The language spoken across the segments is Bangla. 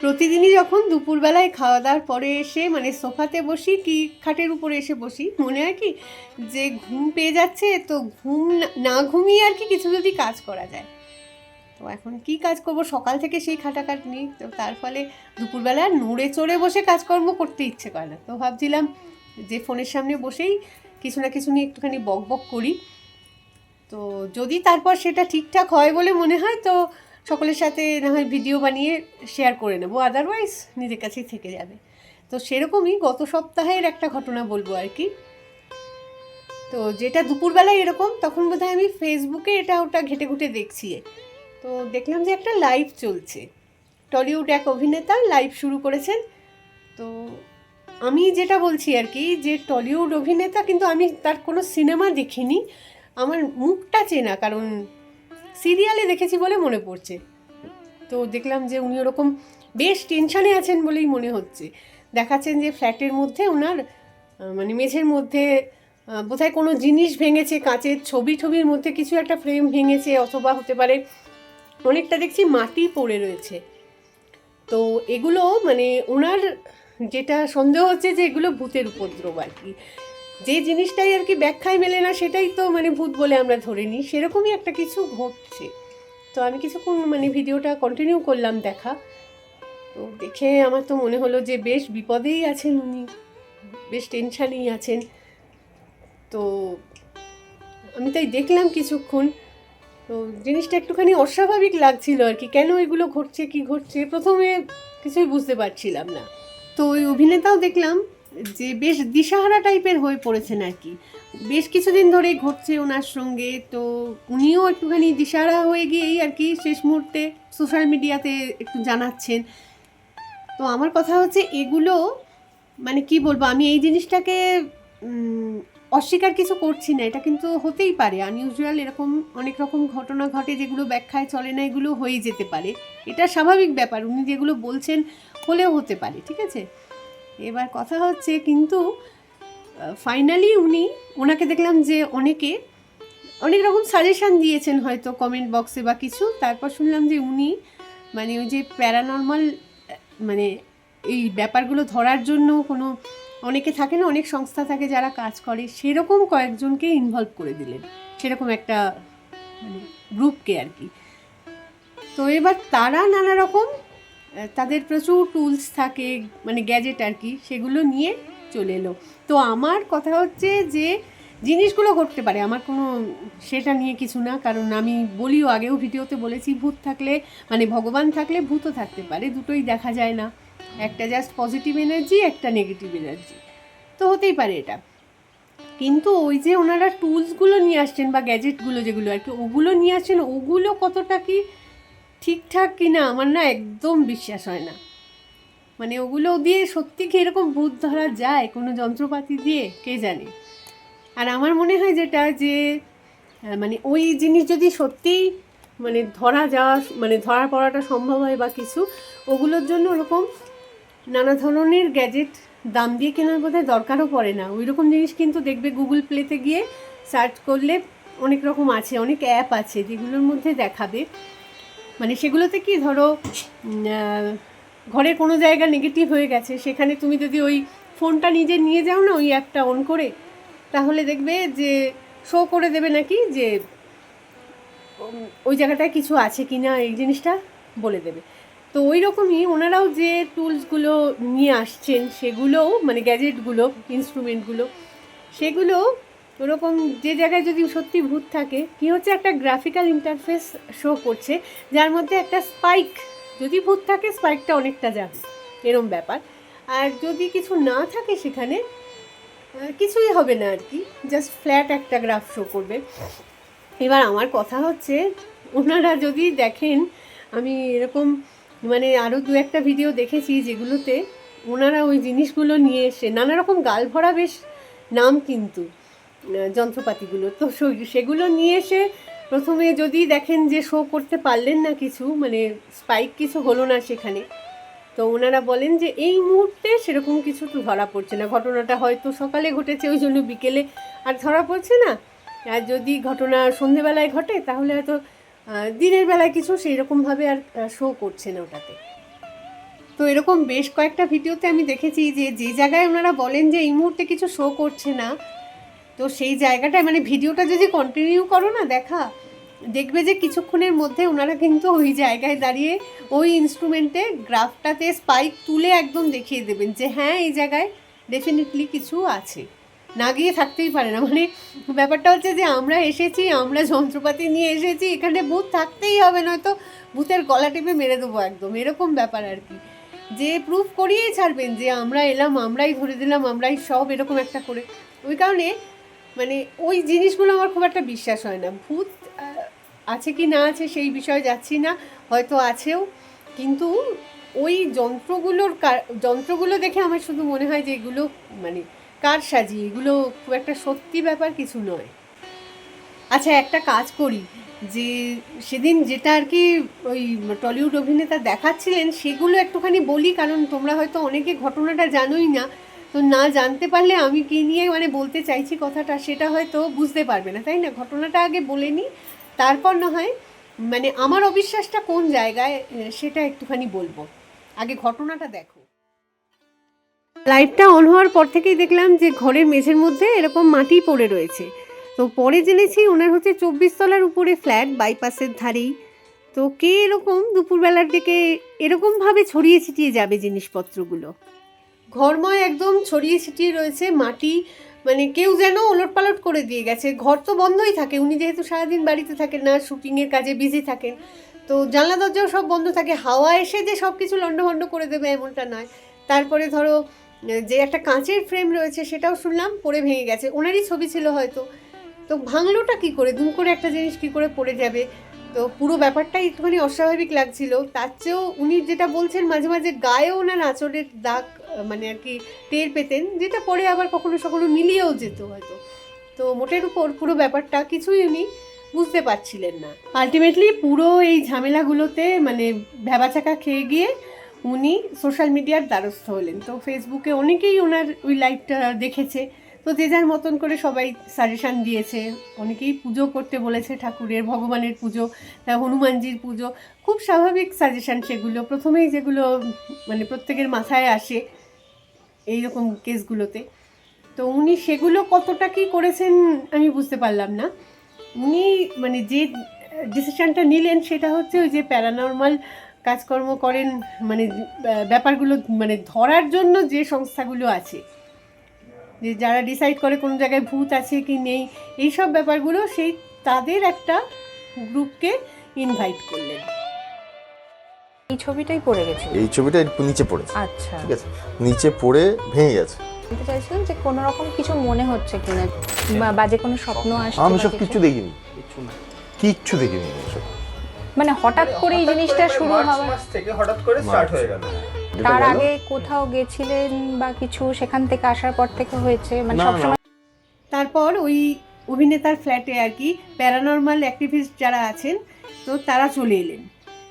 প্রতিদিনই যখন দুপুরবেলায় খাওয়া দাওয়ার পরে এসে মানে সোফাতে বসি কি খাটের উপরে এসে বসি, মনে হয় কি যে ঘুম পেয়ে যাচ্ছে, তো ঘুম না- ঘুমিয়ে আর কি কিছু যদি কাজ করা যায়। তো এখন কি কাজ করব? সকাল থেকে সেই খাটাখাটনি তো তার ফলে দুপুরবেলা নড়ে চড়ে বসে কাজকর্ম করতে ইচ্ছে করে না। তো ভাবছিলাম যে ফোনের সামনে বসেই কিছু না কিছু নিয়ে একটুখানি বক বক করি। তো যদি তারপর সেটা ঠিকঠাক হয় বলে মনে হয়, তো সকলের সাথে না হয় ভিডিও বানিয়ে শেয়ার করে নেব আদারওয়াইজ নিজের কাছেই থেকে যাবে। তো সেরকমই গত সপ্তাহের একটা ঘটনা বলব আর কি। তো যেটা দুপুরবেলায় এরকম, তখন বোধহয় আমি ফেসবুকে এটা ওটা ঘেটে ঘুটে দেখছি। তো দেখলাম যে একটা লাইভ চলছে। টলিউড এক অভিনেতা লাইভ শুরু করেছেন। তো আমি যেটা বলছি আর কি, যে টলিউড অভিনেতা কিন্তু আমি তার কোনো সিনেমা দেখিনি। আমার মুখটা চেনা, কারণ সিরিয়ালে দেখেছি বলে মনে পড়ছে। তো দেখলাম যে উনি ওরকম বেশ টেনশনে আছেন বলেই মনে হচ্ছে। দেখাচ্ছেন যে ফ্ল্যাটের মধ্যে ওনার মানে মেঝের মধ্যে বোধহয় কোনো জিনিস ভেঙেছে, কাঁচের ছবি ছবির মধ্যে কিছু একটা ফ্রেম ভেঙেছে, অথবা হতে পারে অনেকটা দেখছি মাটি পড়ে রয়েছে। তো এগুলো মানে ওনার যেটা সন্দেহ হচ্ছে যে এগুলো ভূতের উপদ্রব আর কি। যে জিনিসটাই আর কি ব্যাখ্যায় মেলে না, সেটাই তো মানে ভূত বলে আমরা ধরে নিই। সেরকমই একটা কিছু ঘটছে। তো আমি কিছুক্ষণ মানে ভিডিওটা কন্টিনিউ করলাম দেখা। তো দেখে আমার তো মনে হলো যে বেশ বিপদেই আছেন উনি, বেশ টেনশানেই আছেন। তো আমি তাই দেখলাম কিছুক্ষণ। তো জিনিসটা একটুখানি অস্বাভাবিক লাগছিল আর কি, কেন এগুলো ঘটছে, কি ঘটছে, প্রথমে কিছুই বুঝতে পারছিলাম না। তো ওই অভিনেতাও দেখলাম যে বেশ দিশাহারা টাইপের হয়ে পড়েছেন আর কি। বেশ কিছুদিন ধরেই ঘটছে ওনার সঙ্গে, তো উনিও একটুখানি দিশাহারা হয়ে গিয়েই আর কি শেষ মুহূর্তে সোশ্যাল মিডিয়াতে একটু জানাচ্ছেন। তো আমার কথা হচ্ছে এগুলো মানে কি বলব, আমি এই জিনিসটাকে অস্বীকার কিছু করছি না, এটা কিন্তু হতেই পারে। আনইউজুয়াল এরকম অনেক রকম ঘটনা ঘটে যেগুলো ব্যাখ্যায় চলে না, এগুলো হয়ে যেতে পারে। এটা স্বাভাবিক ব্যাপার, উনি যেগুলো বলছেন হলেও হতে পারে, ঠিক আছে? এবার কথা হচ্ছে কিন্তু ফাইনালি উনি, ওনাকে দেখলাম যে অনেকে অনেক রকম সাজেশান দিয়েছেন হয়তো কমেন্ট বক্সে বা কিছু। তারপর শুনলাম যে উনি মানে ওই যে প্যারানর্মাল মানে এই ব্যাপারগুলো ধরার জন্য কোনো, অনেকে থাকে না, অনেক সংস্থা থাকে যারা কাজ করে, সেরকম কয়েকজনকে ইনভলভ করে দিলেন। সেরকম একটা মানে গ্রুপকে আর কি। তো এবার তারা নানা রকম তাদের প্রচুর টুলস থাকে মানে গ্যাজেট আর কি, সেগুলো নিয়ে চলে এলো। তো আমার কথা হচ্ছে যে, জিনিসগুলো ঘটতে পারে, আমার কোনো সেটা নিয়ে কিছু না, কারণ আমি বলিও আগেও ভিডিওতে বলেছি, ভূত থাকলে মানে ভগবান থাকলে ভূতও থাকতে পারে, দুটোই দেখা যায় না। একটা জাস্ট পজিটিভ এনার্জি একটা নেগেটিভ এনার্জি তো হতেই পারে এটা। কিন্তু ওই যে ওনারা টুলসগুলো নিয়ে আসছেন, বা গ্যাজেটগুলো যেগুলো আর কি, ওগুলো নিয়ে আসছেন, ওগুলো কতটা কি ঠিকঠাক কি না আমার না একদম বিশ্বাস হয় না। মানে ওগুলো দিয়ে সত্যি কি এরকম ভূত ধরা যায় কোনো যন্ত্রপাতি দিয়ে? কে জানে? আর আমার মনে হয় যেটা যে মানে ওই জিনিস যদি সত্যিই মানে ধরা যাওয়া মানে ধরা পড়াটা সম্ভব হয় বা কিছু, ওগুলোর জন্য ওরকম নানা ধরনের গ্যাজেট দাম দিয়ে কেনার বোধহয় দরকারও পড়ে না। ওই রকম জিনিস কিন্তু দেখবে গুগল প্লেতে গিয়ে সার্চ করলে অনেক রকম আছে, অনেক অ্যাপ আছে যেগুলোর মধ্যে দেখাবে। মানে সেগুলোতে কি ধরো ঘরের কোনো জায়গা নেগেটিভ হয়ে গেছে, সেখানে তুমি যদি ওই ফোনটা নিজে নিয়ে যাও না, ওই অ্যাপটা অন করে, তাহলে দেখবে যে শো করে দেবে নাকি যে ওই জায়গাটায় কিছু আছে কি না, এই জিনিসটা বলে দেবে। তো ওই রকমই ওনারাও যে টুলসগুলো নিয়ে আসছেন, সেগুলোও মানে গ্যাজেটগুলো ইনস্ট্রুমেন্টগুলো সেগুলো ওরকম যে জায়গায় যদি সত্যি ভূত থাকে, কি হচ্ছে একটা গ্রাফিক্যাল ইন্টারফেস শো করছে, যার মধ্যে একটা স্পাইক যদি ভূত থাকে স্পাইকটা অনেকটা যাবে, এরম ব্যাপার। আর যদি কিছু না থাকে সেখানে কিছুই হবে না আর কি জাস্ট ফ্ল্যাট একটা গ্রাফ শো করবে। এবার আমার কথা হচ্ছে, ওনারা যদি দেখেন, আমি এরকম মানে আরও দু একটা ভিডিও দেখেছি যেগুলোতে ওনারা ওই জিনিসগুলো নিয়ে এসে, নানা রকম গাল ভরা বেশ নাম কিন্তু। যন্ত্রপাতিগুলো। তো সেগুলো নিয়ে এসে প্রথমে যদি দেখেন যে শো করতে পারলেন না কিছু মানে স্পাইক কিছু হলো না সেখানে, তো ওনারা বলেন যে এই মুহূর্তে সেরকম কিছু তো ধরা পড়ছে না। ঘটনাটা হয়তো সকালে ঘটেছে, ওই জন্য বিকেলে আর ধরা পড়ছে না। আর যদি ঘটনা সন্ধেবেলায় ঘটে, তাহলে হয়তো দিনের বেলায় কিছু সেই রকমভাবে আর শো করছে না ওটাতে। তো এরকম বেশ কয়েকটা ভিডিওতে আমি দেখেছি যে যে জায়গায় ওনারা বলেন যে এই মুহূর্তে কিছু শো করছে না তো সেই জায়গাটায় মানে ভিডিওটা যদি কন্টিনিউ করো না, দেখা, দেখবে যে কিছুক্ষণের মধ্যে ওনারা কিন্তু ওই জায়গায় দাঁড়িয়ে ওই ইনস্ট্রুমেন্টে গ্রাফটাতে স্পাইক তুলে একদম দেখিয়ে দেবেন যে হ্যাঁ এই জায়গায় ডেফিনেটলি কিছু আছে। না গিয়ে থাকতেই পারে না। মানে ব্যাপারটা হচ্ছে যে আমরা এসেছি, আমরা যন্ত্রপাতি নিয়ে এসেছি, এখানে বুথ থাকতেই হবে, নয়তো বুথের গলা টেপে মেরে দেবো একদম। এরকম ব্যাপার আর কি। যে প্রুফ করিয়েই ছাড়বেন যে আমরা এলাম, আমরাই ধরে দিলাম, আমরাই সব এরকম একটা করে। ওই কারণে মানে ওই জিনিসগুলো আমার খুব একটা বিশ্বাস হয় না। ভূত আছে কি না আছে সেই বিষয়ে যাচ্ছি না, হয়তো আছেও। কিন্তু ওই যন্ত্রগুলোর যন্ত্রগুলো দেখে আমার শুধু মনে হয় যে এগুলো মানে কার সাজি? এগুলো খুব একটা সত্যি ব্যাপার কিছু নয়। আচ্ছা একটা কাজ করি। যে সেদিন যেটা আর কি ওই টলিউড অভিনেতা দেখাচ্ছিলেন, সেগুলো একটুখানি বলি, কারণ তোমরা হয়তো অনেকে ঘটনাটা জানোই না। তো না জানতে পারলে আমি কি নিয়ে মানে বলতে চাইছি কথাটা সেটা হয়তো বুঝতে পারবে না, তাই না? ঘটনাটা আগে বলে নিই তারপর না হয় মানে আমার অবিশ্বাসটা কোন জায়গায় সেটা একটুখানি বলব। আগে ঘটনাটা দেখো। লাইটটা অন হওয়ার পর থেকেই দেখলাম যে ঘরের মেঝের মধ্যে এরকম মাটি পড়ে রয়েছে। তো পরে জেনেছি ওনার হচ্ছে চব্বিশ তলার উপরে ফ্ল্যাট, বাইপাসের ধারেই। তো কে এরকম দুপুরবেলার দিকে এরকমভাবে ছড়িয়ে ছিটিয়ে যাবে জিনিসপত্রগুলো? ঘরময় একদম ছড়িয়ে ছিটিয়ে রয়েছে, মাটি মানে কেউ যেন ওলট পালট করে দিয়ে গেছে। ঘর তো বন্ধই থাকে, উনি যেহেতু সারাদিন বাড়িতে থাকেন না শুটিংয়ের কাজে বিজি থাকেন, তো জানলা, দরজাও সব বন্ধ থাকে। হাওয়া এসে যে সব কিছু লণ্ডভণ্ড করে দেবে এমনটা নয়। তারপরে ধরো, যে একটা কাঁচের ফ্রেম রয়েছে সেটাও শুনলাম, পড়ে ভেঙে গেছে। ওনারই ছবি ছিল হয়তো। তো ভাঙলোটা কি করে? দুম করে একটা জিনিস কি করে পড়ে যাবে? তো পুরো ব্যাপারটাই একটুখানি অস্বাভাবিক লাগছিল। তার চেয়েও উনি যেটা বলছেন, মাঝে মাঝে গায়ে ওনার আঁচলের দাগ মানে আর কি টের পেতেন, যেটা পরে আবার কখনো কখনো মিলিয়েও যেত হয়তো। তো মোটের উপর পুরো ব্যাপারটা কিছুই উনি বুঝতে পারছিলেন না। আলটিমেটলি পুরো এই ঝামেলাগুলোতে মানে ভ্যাবাচাকা খেয়ে গিয়ে উনি সোশ্যাল মিডিয়ার দ্বারস্থ হলেন। তো ফেসবুকে অনেকেই ওনার ওই লাইভটা দেখেছে। তো যে যার মতন করে সবাই সাজেশান দিয়েছে। অনেকেই পুজো করতে বলেছে ঠাকুরের, ভগবানের পুজো হনুমানজির পুজো। খুব স্বাভাবিক সাজেশান সেগুলো। প্রথমেই যেগুলো মানে প্রত্যেকের মাথায় আসে। এই রকম কেসগুলোতে। তো উনি সেগুলো কতটা কি করেছেন আমি বুঝতে পারলাম না। উনি মানে যে ডিসিশানটা নিলেন সেটা হচ্ছে ওই যে প্যারানর্মাল কাজকর্ম করেন মানে ব্যাপারগুলো মানে ধরার জন্য যে সংস্থাগুলো আছে। যে যারা ডিসাইড করে কোন জায়গায় ভূত আছে কি নেই এই সব ব্যাপারগুলো সেই তাদের একটা গ্রুপকে ইনভাইট করলেন। এই ছবিটাই পড়ে গেছিল। এই ছবিটা নিচে পড়েছে। আচ্ছা। ঠিক আছে? নিচে পড়ে ভেঙে গেছে। বলতে চাইছিলাম যে কোনো রকম কিছু মনে হচ্ছে কিনা বা বাজে কোনো স্বপ্ন আসছে আমি সব কিছু? কিচ্ছু দেখিনি। কিচ্ছু দেখিনি সব। মানে হঠাৎ করে এই জিনিসটা শুরু হওয়ার মাস থেকে হঠাৎ করে স্টার্ট হয়ে গেল। তার আগে কোথাও গেছিলেন বা কিছু সেখান থেকে আসার পর থেকে হয়েছে? মানে। সবসময় তারপর ওই অভিনেতার ফ্ল্যাটে আর কি প্যারানর্মাল অ্যাক্টিভিস্ট যারা আছেন তো তারা চলে এলেন।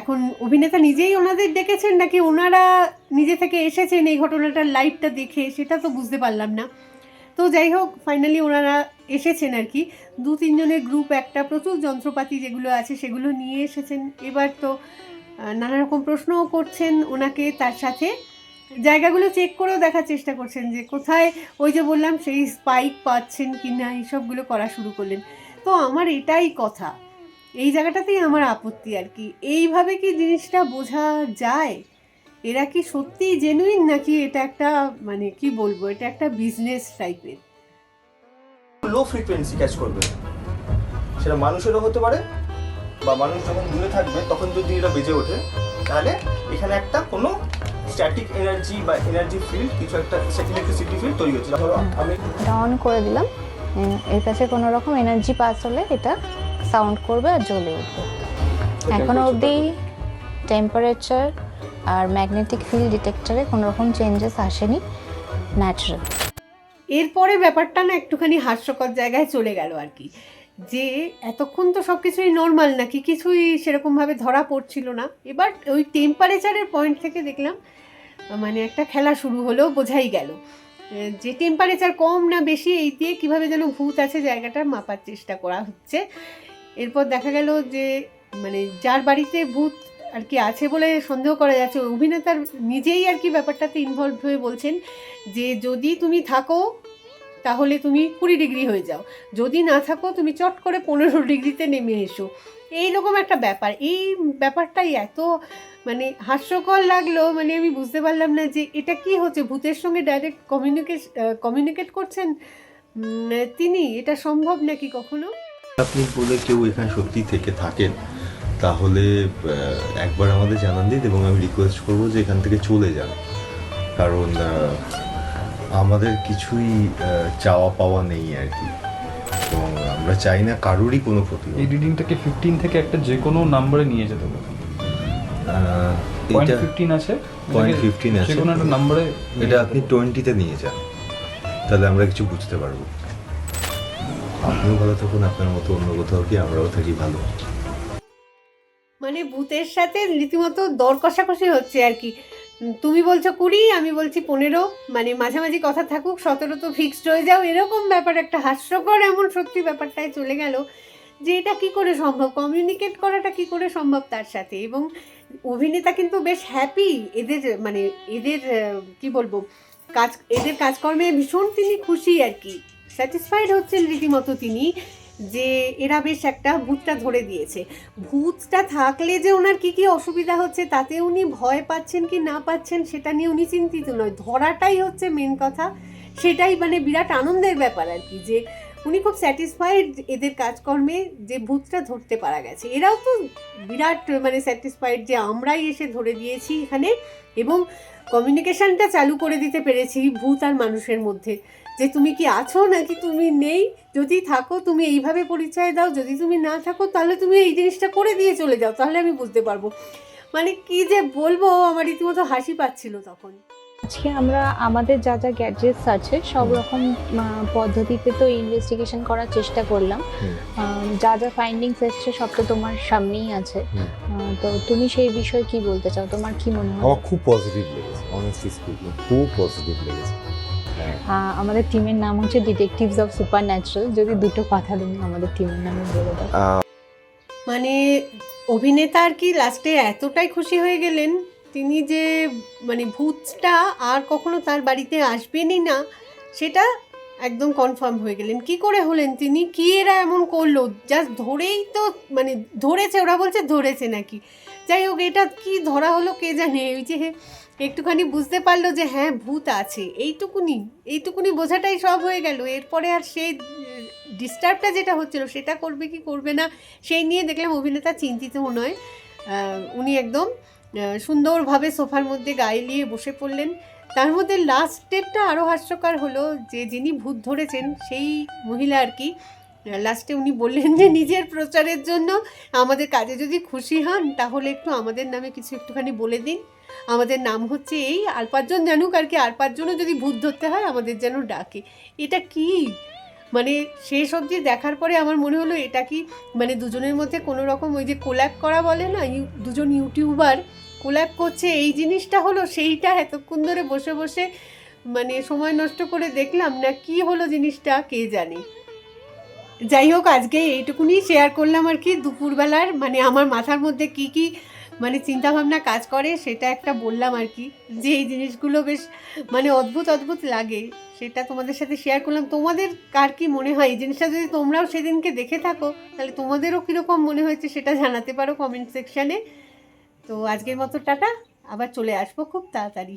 এখন অভিনেতা নিজেই ওনাদের ডেকেছেন নাকি ওনারা নিজে থেকে এসেছেন এই ঘটনাটার লাইভটা দেখে? সেটা তো বুঝতে পারলাম না। তো যাই হোক ফাইনালি ওনারা এসেছেন আর কি। দু তিনজনের গ্রুপ একটা প্রচুর যন্ত্রপাতি যেগুলো আছে সেগুলো নিয়ে এসেছেন। এবার তো নানা রকম প্রশ্নও করছেন ওনাকে, তার সাথে জায়গাগুলো চেক করেও দেখার চেষ্টা করছেন যে কোথায় ওই যে বললাম, সেই স্পাইক পাচ্ছেন কি না এইসবগুলো করা শুরু করলেন। তো আমার এটাই কথা। এই জায়গাটাতেই আমার আপত্তি আর কি। এইভাবে কি জিনিসটা বোঝা যায়? এরা কি সত্যিই জেনুইন নাকি এটা একটা মানে কি বলব এটা একটা বিজনেস টাইপের লো ফ্রিকোয়েন্সি ক্যাচ করবে। সেটা মানুষেরও হতে পারে বা মানুষ যখন দূরে থাকবে তখন যদি এটা বেজে ওঠে তাহলে এখানে একটা কোনো স্ট্যাটিক এনার্জি বা এনার্জি ফিল্ড কিছু একটা ইলেকট্রিসিটি ফিল্ড তৈরি হচ্ছে। ধরো আমি অন করে দিলাম। এর কাছে কোনো রকম এনার্জি পাস হলে এটা সাউন্ড করবে আর জ্বলে উঠবে। এখনও অবধি টেম্পারেচার আর ম্যাগনেটিক ফিল্ড ডিটেক্টরে কোনো রকম চেঞ্জেস আসেনি ন্যাচারাল এরপরে ব্যাপারটা না একটুখানি হাস্যকর জায়গায় চলে গেল আর কি। যে এতক্ষণ তো সব কিছুই নর্মাল নাকি কিছুই সেরকমভাবে ধরা পড়ছিল না। এবার ওই টেম্পারেচারের পয়েন্ট থেকে দেখলাম মানে একটা খেলা শুরু হলো বোঝাই গেল। যে টেম্পারেচার কম না বেশি এই দিয়ে কীভাবে যেন ভূত আছে জায়গাটা মাপার চেষ্টা করা হচ্ছে। এরপর দেখা গেল যে মানে যার বাড়িতে ভূত আর কি আছে বলে সন্দেহ করা যাচ্ছে অভিনেতার নিজেই আর কি ব্যাপারটাতে ইনভলভ হয়ে বলছেন যে, যদি তুমি থাকো, তাহলে তুমি কুড়ি ডিগ্রি হয়ে যাও। যদি না থাকো, তুমি চট করে পনেরো ডিগ্রিতে নেমে এসো। এইরকম একটা ব্যাপার। এই ব্যাপারটাই এত মানে হাস্যকর লাগল মানে আমি বুঝতে পারলাম না যে, এটা কি হচ্ছে? ভূতের সঙ্গে ডাইরেক্ট কমিউনিকেশ কমিউনিকেট করছেন তিনি? এটা সম্ভব নাকি কখনো? আপনি বলে কেউ এখানে সত্যি থেকে থাকেন তাহলে একবার আমাদের জানান দিন এবং আমি রিকোয়েস্ট করব যে এখান থেকে চলে যান। কারণ আমাদের কিছুই চাওয়া পাওয়া নেই আর কি। এবং আমরা চাই না কারোরই কোনো ক্ষতি। এই রিডিংটাকে ফিফটিন থেকে একটা যে কোনো নাম্বারে নিয়ে যেতে পারে এটা ফিফটিন আছে? 15 আছে। যে কোনো একটা নাম্বারে এটা আপনি টোয়েন্টিতে নিয়ে যান। তাহলে আমরা কিছু বুঝতে পারব। আপনিও ভালো থাকুন, আপনার মতো অন্য কোথাও কি আমরাও থাকি ভালো? মানে ভূতের সাথে রীতিমতো দর কষাকষি হচ্ছে আর কি। তুমি বলছো কুড়ি, আমি বলছি পনেরো মানে মাঝামাঝি কথা থাকুক, সতেরো তো ফিক্সড হয়ে যাও। এরকম ব্যাপার, একটা হাস্যকর এমন সত্যি ব্যাপারটায় চলে গেল যে এটা কী করে সম্ভব? কমিউনিকেট করাটা কি করে সম্ভব তার সাথে? এবং অভিনেতা কিন্তু বেশ হ্যাপি এদের মানে এদের কি বলব, কাজ, এদের কাজকর্মে ভীষণ তিনি খুশি আর কি। স্যাটিসফাইড হচ্ছেন রীতিমতো তিনি যে এরা বেশ একটা ভূতটা ধরে দিয়েছে। ভূতটা থাকলে যে ওনার কি কি অসুবিধা হচ্ছে তাতে উনি ভয় পাচ্ছেন কি না পাচ্ছেন সেটা নিয়ে উনি চিন্তিত নয়। ধরাটাই হচ্ছে মেন কথা। সেটাই মানে বিরাট আনন্দের ব্যাপার আর কি যে উনি খুব স্যাটিসফাইড এদের কাজকর্মে যে ভূতটা ধরতে পারা গেছে। এরাও তো বিরাট মানে স্যাটিসফাইড যে আমরাই এসে ধরে দিয়েছি এখানে এবং কমিউনিকেশনটা চালু করে দিতে পেরেছি ভূত আর মানুষের মধ্যে। যে তুমি কি আছো নাকি তুমি নেই? যদি থাকো তুমি এইভাবে পরিচয় দাও যদি তুমি না থাকো তাহলে তুমি এই জিনিসটা করে দিয়ে চলে যাও তাহলে আমি বুঝতে পারব। মানে কি যে বলব আমার রীতিমতো হাসি পাচ্ছিল তখন। আজকে আমরা আমাদের যা যা গ্যাডজেটস আছে সব রকম পদ্ধতিতে তো ইনভেস্টিগেশন করার চেষ্টা করলাম। আহ, যা যা ফাইন্ডিংস এসছে সব তো তোমার সামনেই আছে। তো তুমি সেই বিষয়ে কি বলতে চাও? তোমার কি মনে হয়? আমার খুব পজিটিভ লেগেছে অনেস্টলি স্পিকিং খুব পজিটিভ লেগেছে। আমাদের টিমের নাম হচ্ছে ডিটেকটিভস অফ সুপার ন্যাচারাল যদি দুটো কথা তুমি আমাদের টিমের নামে বলে দাও। মানে অভিনেতা আর কি লাস্টে এতটাই খুশি হয়ে গেলেন তিনি যে মানে ভূতটা আর কখনো তার বাড়িতে আসবেনই না সেটা একদম কনফার্ম হয়ে গেলেন। কি করে হলেন তিনি? কি এরা এমন করল? জাস্ট ধরেই তো মানে ধরেছে ওরা বলছে ধরেছে নাকি। যাই হোক, এটা কি ধরা হলো কে জানে? ওই যে একটুখানি বুঝতে পারল যে হ্যাঁ ভূত আছে। এইটুকুনি এইটুকুনি বোঝাটাই সব হয়ে গেল। এরপরে আর সেই ডিস্টার্বটা যেটা হচ্ছিল, সেটা করবে কি করবে না, সেই নিয়ে দেখলাম অভিনেতা চিন্তিত নয়। উনি একদম সুন্দরভাবে সোফার মধ্যে গায়ে নিয়ে বসে পড়লেন। তার মধ্যে লাস্ট ডেটটা আরও হাস্যকর হলো যে, যিনি ভূত ধরেছেন, সেই মহিলা আর কি লাস্টে উনি বললেন যে, নিজের প্রচারের জন্য আমাদের কাজে যদি খুশি হন, তাহলে একটু আমাদের নামে কিছু একটুখানি বলে দিন। আমাদের নাম হচ্ছে এই, আর পাঁচজন জানুক আর কি, আর পাঁচজনও যদি ভূত ধরতে হয়, আমাদের যেন ডাকে। এটা কি? মানে শেষ অবধি দেখার পরে আমার মনে হলো, এটা কি? মানে দুজনের মধ্যে কোনো রকম ওই যে কোল্যাপ করা বলে না দুজন ইউটিউবার কোল্যাপ করছে, এই জিনিসটা হলো, সেইটা এতক্ষণ ধরে বসে বসে মানে সময় নষ্ট করে দেখলাম, না কি হলো জিনিসটা, কে জানে? যাই হোক, আজকে এইটুকুনি শেয়ার করলাম আর কি। দুপুরবেলার মানে আমার মাথার মধ্যে কি কি মানে চিন্তাভাবনা কাজ করে সেটা একটা বললাম আর কি। যে এই জিনিসগুলো বেশ মানে অদ্ভুত অদ্ভুত লাগে, সেটা তোমাদের সাথে শেয়ার করলাম। তোমাদের কার কি মনে হয়? এই জিনিসটা যদি তোমরাও সেদিনকে দেখে থাকো, তাহলে তোমাদেরও কীরকম মনে হয়েছে সেটা জানাতে পারো কমেন্ট সেকশানে তো আজকের মতো টাটা, আবার চলে আসব খুব তাড়াতাড়ি।